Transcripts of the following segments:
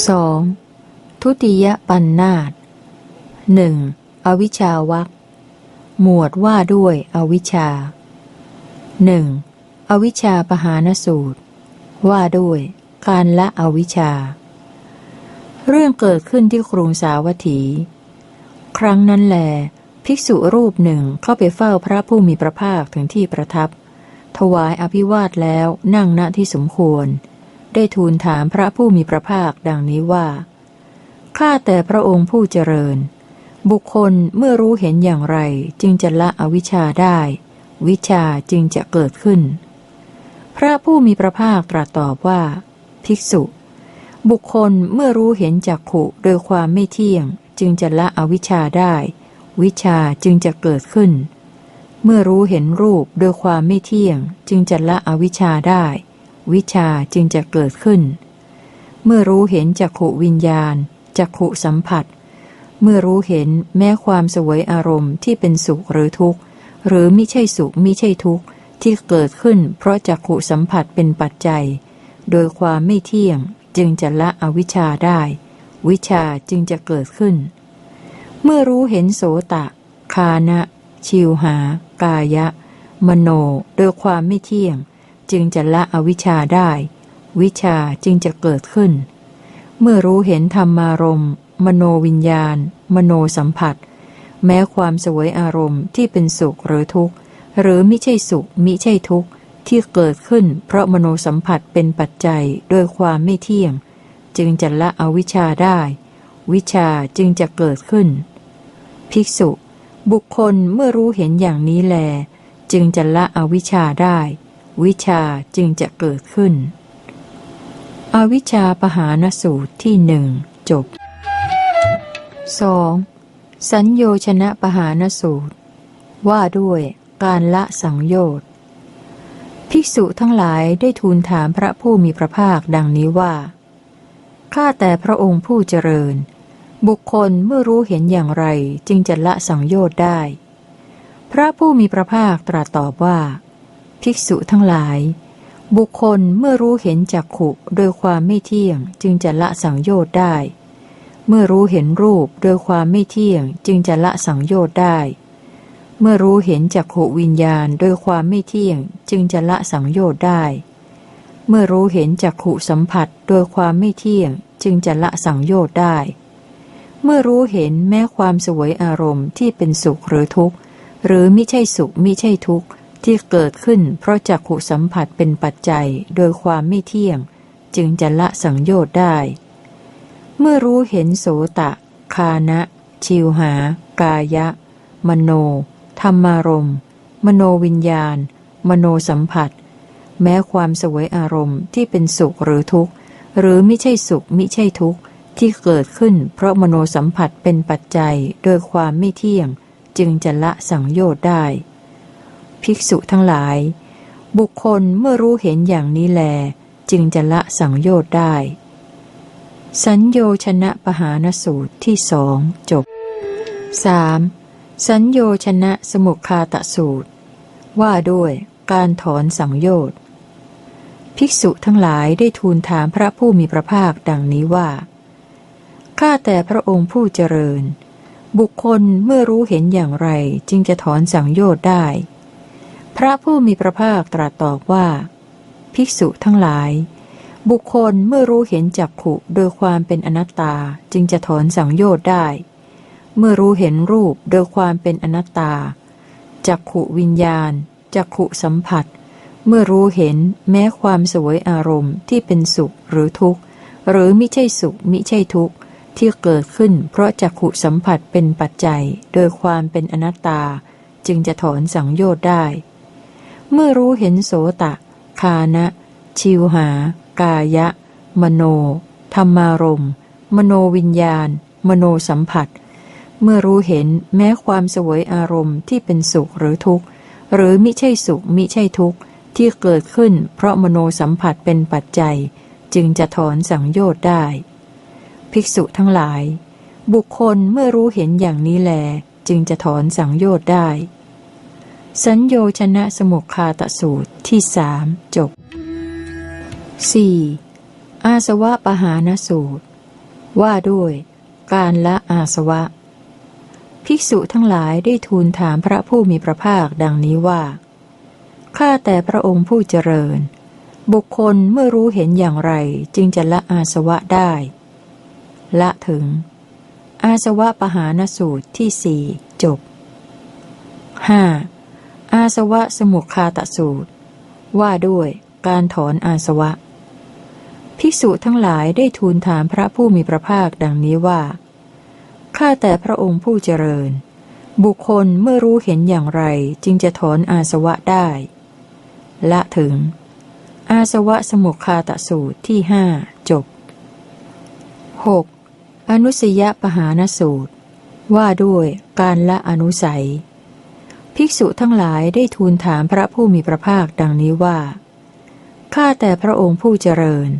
2. ทุติยปันนาตหนึ่งอวิชาวักหมวดว่าด้วยอวิชชาหนึ่งอวิชชาปหานสูตร ว่าด้วยการละอวิชชา เรื่องเกิดขึ้นที่กรุงสาวัตถี ครั้งนั้นแล ภิกษุรูปหนึ่งเข้าไปเฝ้าพระผู้มีพระภาคถึงที่ประทับ ถวายอภิวาทแล้วนั่งณที่สมควร ได้ทูลถามพระผู้มีพระภาคดังนี้ว่า ข้าแต่พระองค์ผู้เจริญ บุคคลเมื่อรู้เห็นอย่างไรจึงจะละอวิชชาได้ วิชาจึงจะเกิดขึ้น พระผู้มีพระภาคตรัสตอบว่า ภิกษุ บุคคลเมื่อรู้เห็นจักขุโดยความไม่เที่ยง จึงจะละอวิชชาได้ วิชาจึงจะเกิดขึ้นเมื่อรู้เห็นรูปโดยความไม่เที่ยง จึงจะละอวิชชาได้ วิชาจึงจะเกิดขึ้น เมื่อรู้เห็นจักขุวิญญาณจักขุสัมผัส เมื่อรู้เห็นแม้ความสวยอารมณ์ที่เป็นสุขหรือทุกข์ หรือมิใช่สุขมิใช่ทุกข์ที่เกิดขึ้น เพราะจักขุสัมผัสเป็นปัจจัย โดยความไม่เที่ยงจึงจะละอวิชชาได้ วิชาจึงจะเกิดขึ้น เมื่อรู้เห็นโสตะ คานะ ชิวหา กายะ มโน โดยความไม่เที่ยง จึงจะละอวิชชาได้ วิชาจึงจะเกิดขึ้น เมื่อรู้เห็นธรรมารมณ์มโนวิญญาณ มโนสัมผัส แม้ความสวยอารมณ์ที่เป็นสุขหรือทุกข์ หรือมิใช่สุขมิใช่ทุกข์ ที่เกิดขึ้น เพราะมโนสัมผัสเป็นปัจจัยโดยความไม่เที่ยง จึงจะละอวิชชาได้ วิชาจึงจะเกิดขึ้น ภิกษุ บุคคลเมื่อรู้เห็นอย่างนี้แล จึงจะละอวิชชาได้ วิชาจึงจะเกิดขึ้น อวิชชาปหานสูตรที่หนึ่งจบ 2. สัญโยชนะปหานสูตร ว่าด้วยการละสังโยชน์ภิกษุทั้งหลายได้ทูลถามพระผู้มีพระภาคดังนี้ว่า ข้าแต่พระองค์ผู้เจริญ บุคคลเมื่อรู้เห็นอย่างไรจึงจะละสังโยชน์ได้ พระผู้มีพระภาคตรัสตอบว่า ภิกษุทั้งหลาย บุคคลเมื่อรู้เห็นจักขุโดยความไม่เที่ยงจึงจะละสังโยชน์ได้ เมื่อรู้เห็นรูปโดยความไม่เที่ยงจึงจะละสังโยชน์ได้ เมื่อรู้เห็นจักขุวิญญาณโดยความไม่เที่ยงจึงจะละสังโยชน์ได้ เมื่อรู้เห็นจักขุสัมผัสโดยความไม่เที่ยงจึงจะละสังโยชน์ได้ เมื่อรู้เห็นแม้ความสวยอารมณ์ที่เป็นสุขหรือทุกข์ หรือมิใช่สุขมิใช่ทุกข์ ที่เกิดขึ้นเพราะจักขุสัมผัสเป็นปัจจัยโดยความไม่เที่ยง จึงจะละสังโยชน์ได้ เมื่อรู้เห็นโสตะ คานะ ชิวหา กายะ มโน ธรรมารมณ์มโนวิญญาณ มโนสัมผัส แม้ความสวยอารมณ์ที่เป็นสุขหรือทุกข์ หรือไมิใช่สุขมิใช่ทุกข์ ที่เกิดขึ้นเพราะมโนสัมผัสเป็นปัจจัยโดยความไม่เที่ยง จึงจะละสังโยชน์ได้ ภิกษุทั้งหลาย บุคคลเมื่อรู้เห็นอย่างนี้แล จึงจะละสังโยชน์ได้ สัญโยชนะปหานสูตรที่สองจบ 3. สัญโยชนะสมุคาตสูตร ว่าด้วยการถอนสังโยชน์ภิกษุทั้งหลายได้ทูลถามพระผู้มีพระภาคดังนี้ว่า ข้าแต่พระองค์ผู้เจริญ บุคคลเมื่อรู้เห็นอย่างไรจึงจะถอนสังโยชน์ได้ พระผู้มีพระภาคตรัสตอบว่า ภิกษุทั้งหลาย บุคคลเมื่อรู้เห็นจักขุโดยความเป็นอนัตตาจึงจะถอนสังโยชน์ได้ เมื่อรู้เห็นรูปโดยความเป็นอนัตตาจักขุวิญญาณจักขุสัมผัส เมื่อรู้เห็นแม้ความสวยอารมณ์ที่เป็นสุขหรือทุกข์ หรือมิใช่สุขมิใช่ทุกข์ ที่เกิดขึ้นเพราะจักขุสัมผัสเป็นปัจจัย โดยความเป็นอนัตตา จึงจะถอนสังโยชน์ได้ เมื่อรู้เห็นโสตะ คานะ ชิวหา กายะ มโน ธรรมารมณ์มโนวิญญาณ มโนสัมผัส เมื่อรู้เห็นแม้ความสวยอารมณ์ที่เป็นสุขหรือทุกข์ หรือมิใช่สุขมิใช่ทุกข์ ที่เกิดขึ้นเพราะมโนสัมผัสเป็นปัจจัย จึงจะถอนสังโยชน์ได้ ภิกษุทั้งหลาย บุคคลเมื่อรู้เห็นอย่างนี้แล จึงจะถอนสังโยชน์ได้ สัญโยชนะสมุคคาตสูตรที่สามจบ 4. อาสวะปหานสูตร ว่าด้วย การละอาสวะ ภิกษุทั้งหลายได้ทูลถามพระผู้มีพระภาคดังนี้ว่า ข้าแต่พระองค์ผู้เจริญ บุคคลเมื่อรู้เห็นอย่างไรจึงจะละอาสวะได้ ละถึง อาสวะปหานสูตรที่สี่จบ 5. อาสวะสมุคาตสูตร ว่าด้วยการถอนอาสวะ ภิกษุทั้งหลายได้ทูลถามพระผู้มีพระภาคดังนี้ว่า ข้าแต่พระองค์ผู้เจริญ บุคคลเมื่อรู้เห็นอย่างไรจึงจะถอนอาสวะได้ ละถึง อาสวะสมุคาตสูตรที่หจบ 6. อนุสยปหานสูตร ว่าด้วยการละอนุสัย ภิกษุทั้งหลายได้ทูลถามพระผู้มีพระภาคดังนี้ว่า ข้าแต่พระองค์ผู้เจริญ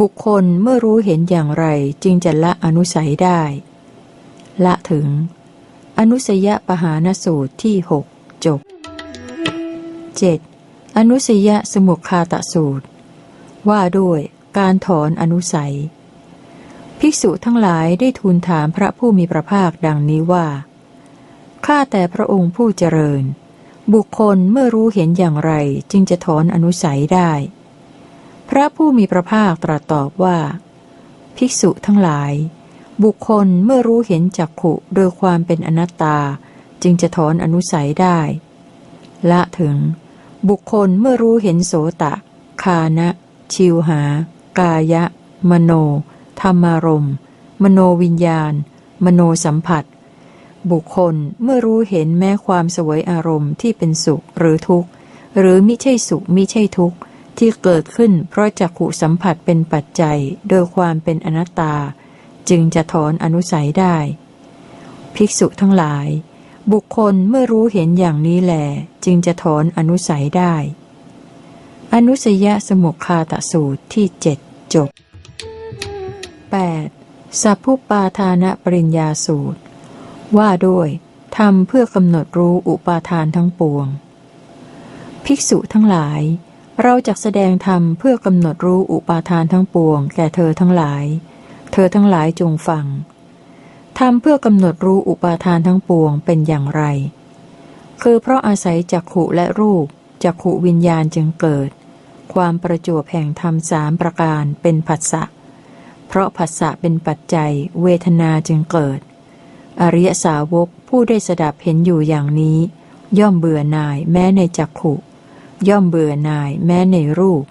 บุคคลเมื่อรู้เห็นอย่างไรจึงจะละอนุสัยได้ ละถึง อนุสยปหานสูตรที่หกจบ 7. อนุสยสมุคคาตสูตร ว่าด้วยการถอนอนุสัย ภิกษุทั้งหลายได้ทูลถามพระผู้มีพระภาคดังนี้ว่า ข้าแต่พระองค์ผู้เจริญ บุคคลเมื่อรู้เห็นอย่างไรจึงจะถอนอนุสัยได้ พระผู้มีพระภาคตรัสตอบว่า ภิกษุทั้งหลาย บุคคลเมื่อรู้เห็นจักขุโดยความเป็นอนัตตา จึงจะถอนอนุสัยได้ ละถึง บุคคลเมื่อรู้เห็นโสตะ คานะ ชิวหา กายะ มโน ธรรมารมมโนวิญญาณ มโนสัมผัส บุคคลเมื่อรู้เห็นแม้ความสวยอารมณ์ที่เป็นสุขหรือทุกข์ หรือมิใช่สุขมิใช่ทุกข์ ที่เกิดขึ้นเพราะจักขุสัมผัสเป็นปัจจัย โดยความเป็นอนัตตา จึงจะถอนอนุสัยได้ ภิกษุทั้งหลาย บุคคลเมื่อรู้เห็นอย่างนี้แหลจึงจะถอนอนุสัยได้ อนุสยสมุคาตสูตรที่เจ็ดจบ 8. สัพพุปาทานะปริญญาสูตร ว่าด้วยทำเพื่อกำหนดรู้อุปาทานทั้งปวง ภิกษุทั้งหลาย เราจะแสดงธรรมเพื่อกำหนดรู้อุปาทานทั้งปวง แก่เธอทั้งหลาย เธอทั้งหลายจงฟังทำเพื่อกำหนดรู้อุปาทานทั้งปวงเป็นอย่างไร คือเพราะอาศัยจักขุและรูปจักขุวิญญาณจึงเกิด ความประจวบแห่งธรรมสามประการเป็นผัสสะ เพราะผัสสะเป็นปัจจัย เวทนาจึงเกิด อริยสาวกผู้ได้สดับเห็นอยู่อย่างนี้ ย่อมเบื่อหน่ายแม้ในจักขุย่อมเบื่อหน่ายแม้ในรูป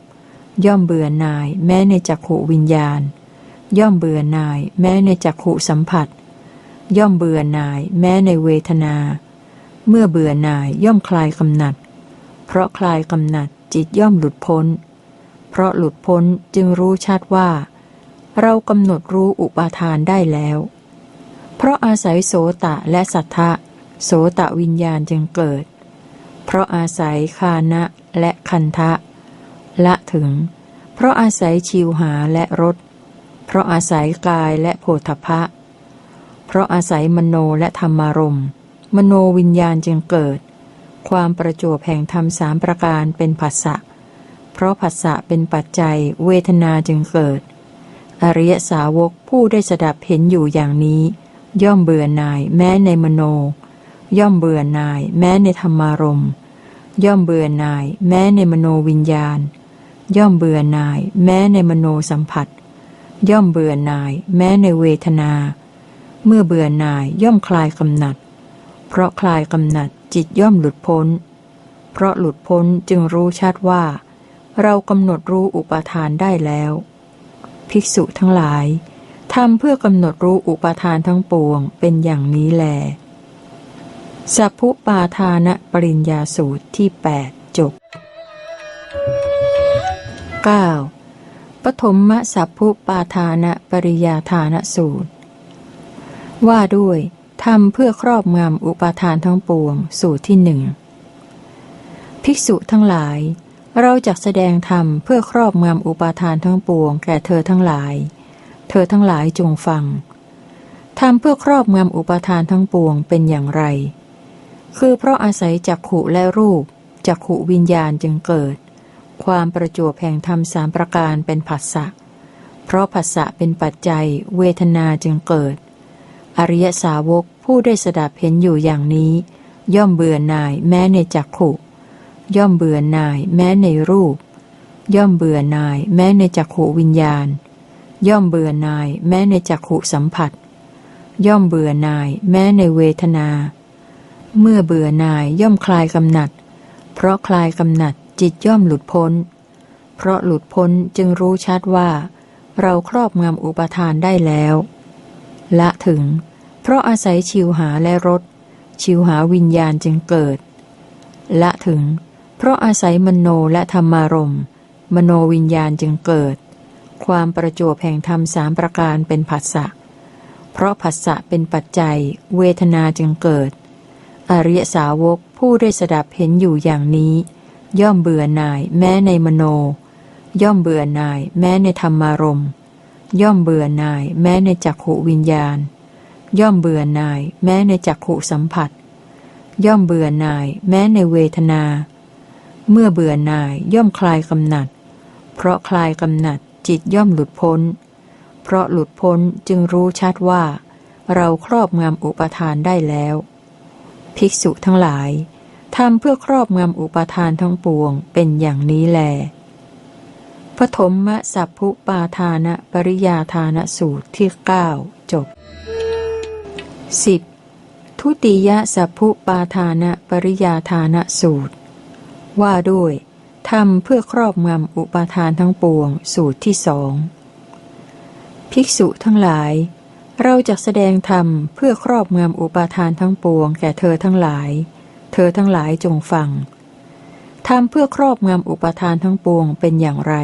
ย่อมเบื่อหน่ายแม้ในจักขุวิญญาณ ย่อมเบื่อหน่ายแม้ในจักขุสัมผัส ย่อมเบื่อหน่ายแม้ในเวทนา เมื่อเบื่อหน่ายย่อมคลายกำหนัด เพราะคลายกำหนัดจิตย่อมหลุดพ้น เพราะหลุดพ้นจึงรู้ชัดว่า เรากำหนดรู้อุปาทานได้แล้ว เพราะอาศัยโสตะและสัทธะ โสตะวิญญาณจึงเกิด เพราะอาศัยคานะและคันทะ ละถึง เพราะอาศัยชิวหาและรสเพราะอาศัยกายและโพธพะ เพราะอาศัยมโนและธรรมารมมโนวิญญาณจึงเกิด ความประจวบแห่งธรรมสามประการเป็นผัสสะ เพราะผัสสะเป็นปัจจัยเวทนาจึงเกิด อริยสาวกผู้ได้สดับเห็นอยู่อย่างนี้ ย่อมเบื่อหน่ายแม้ในมโน ย่อมเบื่อหน่ายแม้ในธรรมารมย่อมเบื่อหน่ายแม้ในมโนวิญญาณ ย่อมเบื่อหน่ายแม้ในมโนสัมผัส ย่อมเบื่อหน่ายแม้ในเวทนา เมื่อเบื่อหน่ายย่อมคลายกำหนัด เพราะคลายกำหนัดจิตย่อมหลุดพ้น เพราะหลุดพ้นจึงรู้ชัดว่า เรากำหนดรู้อุปาทานได้แล้ว ภิกษุทั้งหลาย ทำเพื่อกำหนดรู้อุปาทานทั้งปวงเป็นอย่างนี้แล สัพพุปาทานะปริญญาสูตรที่ 8 จบ 9. ปฐมมสัพพุปาทานะปริยาทานสูตร ว่าด้วยทำเพื่อครอบงำอุปาทานทั้งปวง สูตรที่หนึ่งภิกษุทั้งหลาย เราจะแสดงธรรมเพื่อครอบงำอุปาทานทั้งปวง แก่เธอทั้งหลาย เธอทั้งหลายจงฟังทำเพื่อครอบงำอุปทานทั้งปวงเป็นอย่างไร คือเพราะอาศัยจักขุและรูปจักขุวิญญาณจึงเกิด ความประจวบแห่งธรรมสามประการเป็นผัสสะ เพราะผัสสะเป็นปัจจัย เวทนาจึงเกิด อริยสาวกผู้ได้สดับเห็นอยู่อย่างนี้ ย่อมเบื่อหน่ายแม้ในจักขุย่อมเบื่อหน่ายแม้ในรูป ย่อมเบื่อหน่ายแม้ในจักขุวิญญาณ ย่อมเบื่อหน่าย แม้ในจักขุสัมผัส ย่อมเบื่อหน่าย แม้ในเวทนา เมื่อเบื่อหน่ายย่อมคลายกำหนัด เพราะคลายกำหนัดจิตย่อมหลุดพ้น เพราะหลุดพ้นจึงรู้ชัดว่า เราครอบงำอุปทานได้แล้ว ละถึง เพราะอาศัยชิวหาและรสชิวหาวิญญาณจึงเกิด ละถึง เพราะอาศัยมโนและธรรมารมมโนวิญญาณจึงเกิด ความประจวบแห่งธรรมสามประการเป็นผัสสะ เพราะผัสสะเป็นปัจจัย เวทนาจึงเกิด อริยสาวกผู้ได้สดับเห็นอยู่อย่างนี้ ย่อมเบื่อหน่ายแม้ในมโน ย่อมเบื่อหน่ายแม้ในธรรมารมย่อมเบื่อหน่ายแม้ในจักขุวิญญาณ ย่อมเบื่อหน่ายแม้ในจักขุสัมผัส ย่อมเบื่อหน่ายแม้ในเวทนา เมื่อเบื่อหน่ายย่อมคลายกำหนัด เพราะคลายกำหนัด จิตย่อมหลุดพ้น เพราะหลุดพ้นจึงรู้ชัดว่า เราครอบงำอุปทานได้แล้ว ภิกษุทั้งหลายทำเพื่อครอบงำอุปทานทั้งปวงเป็นอย่างนี้แลปฐมมสัพพุปาทานะปริยาทานสูตรที่เก้าจบ 10. ทุติยสัพพุปาทานะปริยาทานสูตร ว่าด้วย ทำเพื่อครอบงำอุปาทานทั้งปวง สูตรที่สองภิกษุทั้งหลาย เราจะแสดงธรรมเพื่อครอบงำอุปาทานทั้งปวง แก่เธอทั้งหลาย เธอทั้งหลายจงฟังทำเพื่อครอบงำอุปาทานทั้งปวงเป็นอย่างไร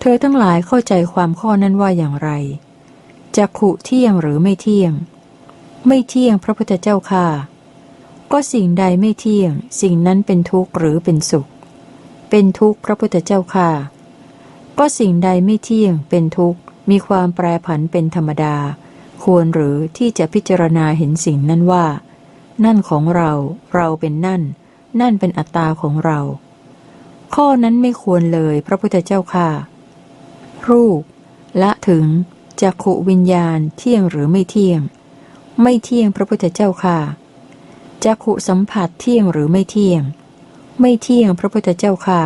เธอทั้งหลายเข้าใจความข้อนั้นว่าอย่างไรจะขุเที่ยงหรือไม่เที่ยง ไม่เที่ยงพระพุทธเจ้าค่ะ ก็สิ่งใดไม่เที่ยง สิ่งนั้นเป็นทุกข์หรือเป็นสุข เป็นทุกข์พระพุทธเจ้าค่ะ ก็สิ่งใดไม่เที่ยงเป็นทุกข์ มีความแปรผันเป็นธรรมดา ควรหรือที่จะพิจารณาเห็นสิ่งนั้นว่า นั่นของเรา เราเป็นนั่น นั่นเป็นอัตตาของเรา ข้อนั้นไม่ควรเลยพระพุทธเจ้าค่ะ รูป ละถึงจักขุวิญญาณเที่ยงหรือไม่เที่ยง ไม่เที่ยงพระพุทธเจ้าค่ะจักขุสัมผัสเที่ยงหรือไม่เที่ยง ไม่เที่ยงพระพุทธเจ้าค่ะ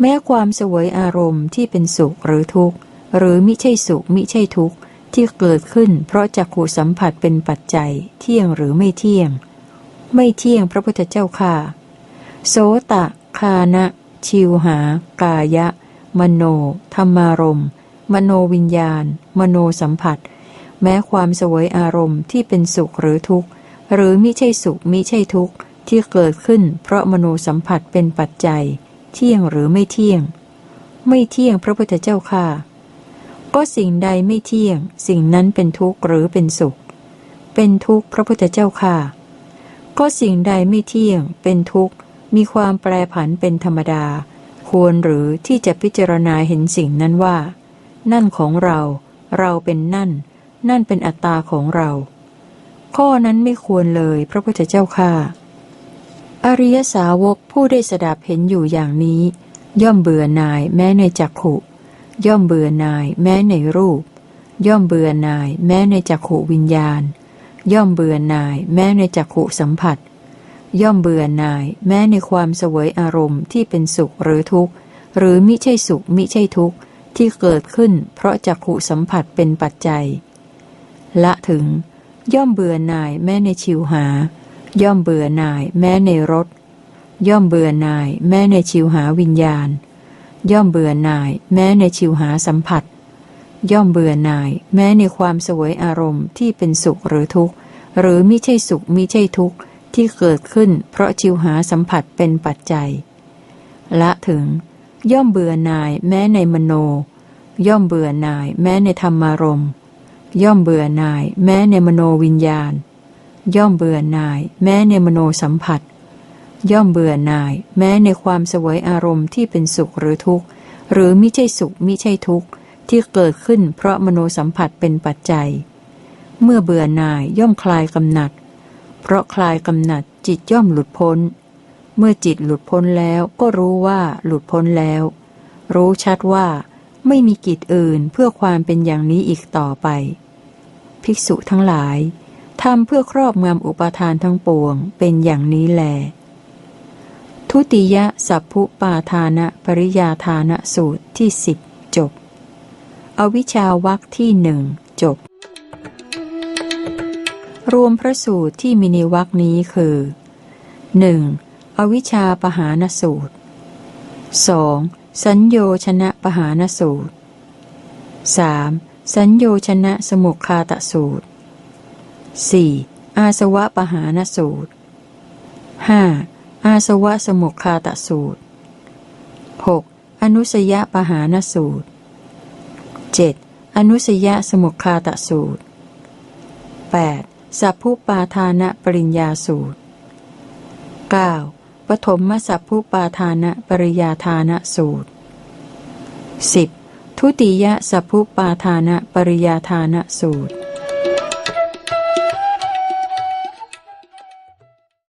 แม้ความสวยอารมณ์ที่เป็นสุขหรือทุกข์ หรือมิใช่สุขมิใช่ทุกข์ที่เกิดขึ้น เพราะจักขุสัมผัสเป็นปัจจัย เที่ยงหรือไม่เที่ยง ไม่เที่ยงพระพุทธเจ้าค่ะ โสตะ คานะ ชิวหา กายะ มโน ธรรมารมณ์มโนวิญญาณ มโนสัมผัส แม้ความสวยอารมณ์ที่เป็นสุขหรือทุกข์ หรือมิใช่สุขมิใช่ทุกข์ ที่เกิดขึ้น เพราะมโนสัมผัสเป็นปัจจัย เที่ยงหรือไม่เที่ยง ไม่เที่ยงพระพุทธเจ้าค่ะ ก็สิ่งใดไม่เที่ยง สิ่งนั้นเป็นทุกข์หรือเป็นสุข เป็นทุกข์พระพุทธเจ้าค่ะ ก็สิ่งใดไม่เที่ยง เป็นทุกข์ มีความแปรผันเป็นธรรมดา ควรหรือที่จะพิจารณาเห็นสิ่งนั้นว่า นั่นของเรา เราเป็นนั่น นั่นเป็นอัตตาของเรา ข้อนั้นไม่ควรเลยพระพุทธเจ้าค่ะ อริยสาวกผู้ได้สดับเห็นอยู่อย่างนี้ ย่อมเบื่อหน่ายแม้ในจักขุ ย่อมเบื่อหน่ายแม้ในรูป ย่อมเบื่อหน่ายแม้ในจักขุวิญญาณ ย่อมเบื่อหน่ายแม้ในจักขุสัมผัส ย่อมเบื่อหน่ายแม้ในความเสวยอารมณ์ที่เป็นสุขหรือทุกข์ หรือมิใช่สุขมิใช่ทุกข์ที่เกิดขึ้นเพราะจักขุสัมผัสเป็นปัจจัย ละถึง ย่อมเบื่อหน่ายแม้ในชิวหา ย่อมเบื่อหน่ายแม้ในรส ย่อมเบื่อหน่ายแม้ในชิวหาวิญญาณ ย่อมเบื่อหน่ายแม้ในชิวหาสัมผัส ย่อมเบื่อหน่ายแม้ในความสวยอารมณ์ที่เป็นสุขหรือทุกข์ หรือมิใช่สุขมิใช่ทุกข์ที่เกิดขึ้นเพราะชิวหาสัมผัสเป็นปัจจัย ละถึง ย่อมเบื่อหน่ายแม้ในมโน ย่อมเบื่อหน่ายแม้ในธรรมารมย่อมเบื่อหน่ายแม้ในมโนวิญญาณ ย่อมเบื่อหน่าย แม้ในมโนสัมผัส ย่อมเบื่อหน่าย แม้ในความสวยอารมณ์ที่เป็นสุขหรือทุกข์ หรือมิใช่สุขมิใช่ทุกข์ที่เกิดขึ้นเพราะมโนสัมผัสเป็นปัจจัย เมื่อเบื่อหน่ายย่อมคลายกำหนัด เพราะคลายกำหนัดจิตย่อมหลุดพ้น เมื่อจิตหลุดพ้นแล้วก็รู้ว่าหลุดพ้นแล้ว รู้ชัดว่า ไม่มีกิจอื่นเพื่อความเป็นอย่างนี้อีกต่อไป ภิกษุทั้งหลาย ทำเพื่อครอบงำอุปทานทั้งปวงเป็นอย่างนี้แล ทุติยสัพพุปาทานะปริยาทานะสูตรที่สิบจบ อวิชชาวักที่หนึ่งจบ รวมพระสูตรที่มีในวักนี้คือ 1. อวิชชาปหานสูตร 2. สัญโยชนะปหานสูตร 3. สัญโยชนะสมุคคาตสูตร 4. อาสวะปหานสูตร 5. อาสวะสมุคคาตสูตร 6. อนุสยปหานสูตร 7. อนุสยสมุคคาตสูตร 8. สัพพุปาทานะปริญญาสูตร 9. ปฐมมสัพพุปาทานะปริยาทานะสูตร 10. ทุติยสัพพุปาทานะปริยาทานะสูตร